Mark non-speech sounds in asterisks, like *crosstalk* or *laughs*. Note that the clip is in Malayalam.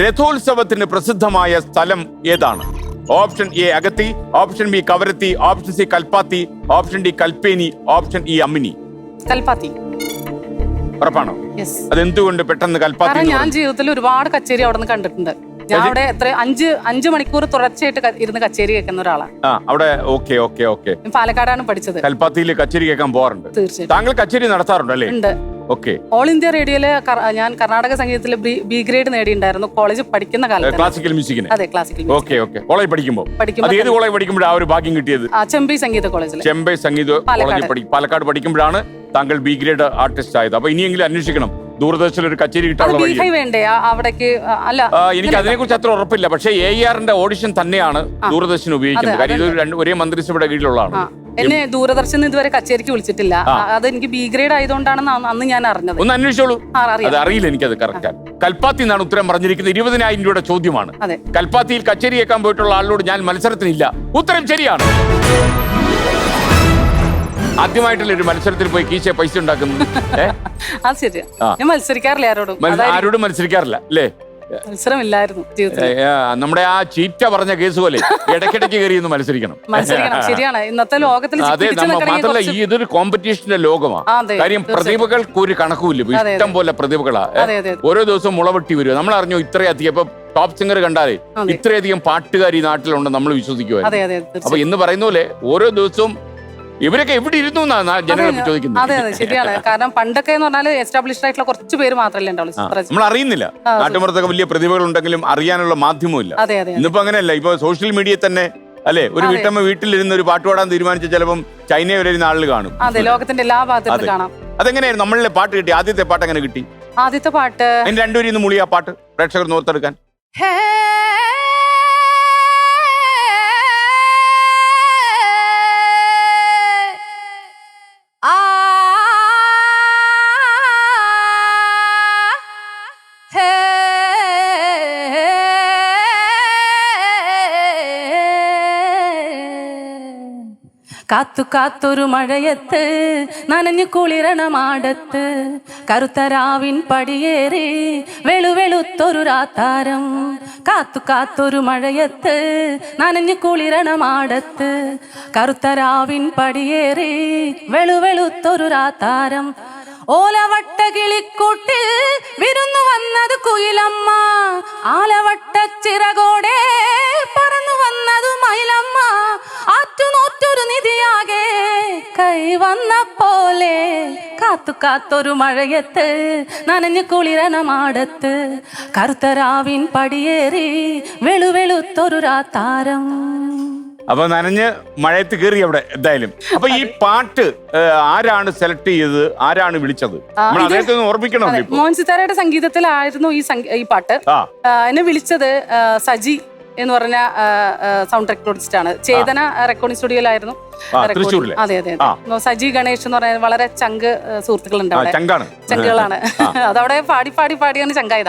രഥോത്സവത്തിന് പ്രസിദ്ധമായ സ്ഥലം ഏതാണ്? Option A Agatti option B Kavaratti option C Kalpathy option D Kalpeni option E Amini. Kalpathy. ഉറപ്പാണോ? അതെന്തുകൊണ്ട് പെട്ടെന്ന് കൽപ്പാത്തി ഞാൻ? ജീവിതത്തിൽ ഒരുപാട് കച്ചേരി അവിടെ നിന്ന് കണ്ടിട്ടുണ്ട്. ഞാൻ അവിടെ എത്ര അഞ്ച് അഞ്ച് മണിക്കൂർ തുടർച്ചയായിട്ട് ഇരുന്ന് കച്ചേരി കേൾക്കുന്ന ഒരാളാണ്. ആ അവിടെ ഓക്കെ ഓക്കെ ഓക്കെ. പാലക്കാടാണ് പഠിച്ചത്. കൽപ്പാത്തിയിൽ കച്ചേരി കേൾക്കാൻ പോകാറുണ്ട്. താങ്കൾ കച്ചേരി നടത്താറുണ്ട് അല്ലേ ഓക്കെ. ഓൾ ഇന്ത്യ റേഡിയോയിൽ ഞാൻ കർണാടക സംഗീതത്തിൽ ബി ഗ്രേഡ് നേടിയിട്ടുണ്ടായിരുന്നു. കോളേജ് പഠിക്കുന്ന കാലത്ത് ക്ലാസിക്കൽ മ്യൂസിക്കിന് അതെ ക്ലാസിക്കൽ ഓക്കെ ഓക്കെ. കോളേജ് പഠിക്കുമ്പോൾ പഠിക്കുമ്പോൾ അതേ ഏത് കോളേജ് പഠിക്കുമ്പോഴാണ് ആ ഒരു ഭാഗ്യം കിട്ടിയത്? ചെമ്പൈ സംഗീത കോളേജിൽ ചെമ്പൈ സംഗീത കോളേജ് പാലക്കാട്. പഠിക്കുമ്പോഴാണ് താങ്കൾ ബി ഗ്രേഡ് ആർട്ടിസ്റ്റ് ആയത്. അപ്പൊ ഇനിയെങ്കിലും അന്വേഷിക്കണം. ദൂരദർശനിൽ ഒരു കച്ചേരി അല്ല. എനിക്ക് അതിനെ കുറിച്ച് അത്ര ഉറപ്പില്ല. പക്ഷേ എ ആറിന്റെ ഓഡിഷൻ തന്നെയാണ് ദൂരദർശൻ ഉപയോഗിക്കുന്നത്. കാര്യം ഇത് ഒരേ മന്ത്രിസഭയുടെ കീഴിലുള്ളതാണ്. എന്നെ ദൂരദർശൻ ഇതുവരെ കച്ചേരിക്ക് വിളിച്ചിട്ടില്ല. അത് എനിക്ക് ബി ഗ്രേഡ് ആയതുകൊണ്ടാണെന്ന് അന്ന് ഞാൻ അറിഞ്ഞത്. ഒന്ന് അന്വേഷിച്ചോളൂ. അത് അറിയില്ല എനിക്കത് കറക്റ്റ് കൽപ്പാത്തി എന്നാണ് ഉത്തരം പറഞ്ഞിരിക്കുന്നത്. ഇരുപതിനായിരം രൂപയുടെ ചോദ്യമാണ്. കൽപ്പാത്തിയിൽ കച്ചേരി കേൾക്കാൻ പോയിട്ടുള്ള ആളിനോട് ഞാൻ മത്സരത്തിനില്ല. ഉത്തരം ശരിയാണ്. ആദ്യമായിട്ടുള്ള ഒരു മത്സരത്തിൽ പോയി കീശ പൈസ ഉണ്ടാക്കുന്നത്? *laughs* ആ. ഞാൻ മത്സരിക്കാറില്ല ആരോടും. ആരോടും മത്സരിക്കാറില്ല അല്ലേ? മത്സരമില്ലായിരുന്നു ജീവിതത്തിൽ ഏ, നമ്മുടെ ആ ചീറ്റ പറഞ്ഞ കേസ് പോലെ ഇടയ്ക്കിടയ്ക്ക് കയറി ഒന്ന് മത്സരിക്കണം. മത്സരിക്കണം ശരിയാണ്. ഇന്നത്തെ ലോകത്തിൽ അതെ പിടിച്ചു നമ്മ നിൽക്കണമെങ്കിൽ മാത്രമല്ല കുറച്ച് ഈ ഇതൊരു കോമ്പറ്റീഷന്റെ ലോകമാണ് അതെ, കാര്യം. പ്രതിഭകൾക്ക് ഒരു കണക്കുമില്ല. ഇപ്പൊ അതെ, ഇഷ്ടം പോലെ പ്രതിഭകളാ. ഏ, അതെ, അതെ, അതെ. ഓരോ ദിവസവും മുളവെട്ടി വരും നമ്മൾ അറിഞ്ഞു ഇത്രയധികം ഇപ്പൊ ടോപ്പ് സിംഗർ കണ്ടാലേ അതെ. ഇത്രയധികം പാട്ടുകാർ ഈ നാട്ടിലുണ്ട് നമ്മൾ വിശ്വസിക്കുവായിരുന്നു. അതെ അതെ അപ്പൊ തീർച്ചയായും. എന്ന് പറയുന്ന പോലെ ഓരോ ദിവസവും ഇവരൊക്കെ എവിടെ ഇരുന്നു എന്നാണ് ജനങ്ങൾ ചോദിക്കുന്നത്? അതെ അതെ ശരിയാണ്. കാരണം പണ്ടൊക്കെ എന്ന് പറഞ്ഞാൽ എസ്റ്റാബ്ലിഷ്ഡ് ആയിട്ടുള്ള കുറച്ച് പേര് മാത്രമല്ലേ ഉണ്ടാവുള്ളൂ നമ്മൾ അറിയുന്നില്ല. നാട്ടുമുറത്തൊക്കെ നാട്ടുമ്പുറത്തൊക്കെ വലിയ പ്രതിഭകൾ ഉണ്ടെങ്കിലും അറിയാനുള്ള മാധ്യമമില്ല അതെ അതെ ഇന്നിപ്പോ അങ്ങനെയല്ല. ഇപ്പൊ സോഷ്യൽ മീഡിയ തന്നെ അല്ലെ? ഒരു. വീട്ടമ്മ വീട്ടിലിരുന്ന് ഒരു പാട്ട് പാടാൻ തീരുമാനിച്ച ചിലപ്പം ചൈന വരെ നാളിൽ ആളിൽ കാണും. അതെ ലോകത്തിന്റെ എല്ലാ ഭാഗത്തും കാണാം. അതെങ്ങനെയായിരുന്നു? നമ്മളിലെ പാട്ട് കിട്ടി. ആദ്യത്തെ പാട്ട് എങ്ങനെ കിട്ടി? ആദ്യത്തെ പാട്ട് രണ്ടുപേരും ഇന്ന് മുളി ആ പാട്ട്. പ്രേക്ഷകർ നോർത്തെടുക്കാൻ. ഹേ കാത്തു കാത്തൊരു മഴയത്ത് നനഞ്ഞു കുളിരണമാടത്ത് കറുത്തരാവിൻ പടിയേറി വെളുവെളുത്തൊരു രാത്താരം. കാത്തു കാത്തൊരു മഴയത്ത് നനഞ്ഞു കുളിരണമാടത്ത് കറുത്തരാവിൻ പടിയേറി വെളുവെളുത്തൊരു രാത്താരം. ഓലവട്ട കിളിക്കൂട്ടിൽ വിരുന്നു വന്നത് കുയിലമ്മ. ആലവട്ട കൈ വന്ന പോലെ കാത്തു കാത്തൊരു മഴയത്ത് നനഞ്ഞു കുളിരണമാടത്ത് കറുത്തരാവിൻ പടിയേറി വെളുവെളുത്തൊരു രാത്താരം. അപ്പൊ നനഞ്ഞ് മഴയത്ത് കയറി അവിടെ എന്തായാലും. അപ്പൊ ഈ പാട്ട് ആരാണ് സെലക്ട് ചെയ്തത്? ആരാണ് വിളിച്ചത്? നമ്മൾ ഇത് അദ്ദേഹത്തെ ഒന്ന് ഓർമ്മിക്കണമല്ലോ ഇപ്പൊ? മോഹൻ സിത്താരയുടെ സംഗീതത്തിലായിരുന്നു ഈ ഈ പാട്ട്. എന്നെ വിളിച്ചത് സജി. എന്ന് പറഞ്ഞ സൗണ്ട് റെക്കോർഡിസ്റ്റ് ആണ്. ചേതന റെക്കോർഡിംഗ് സ്റ്റുഡിയോയിലായിരുന്നു അതെ അതെ സജി ഗണേഷ് എന്ന് പറയുന്നത് വളരെ ചങ്ക് സുഹൃത്തുക്കളുണ്ട് അവിടെ. ചങ്കാണ്. ചങ്കുകളാണ്. *laughs* അതവിടെ പാടി പാടി പാടിയാണ് ചങ്കായതാ.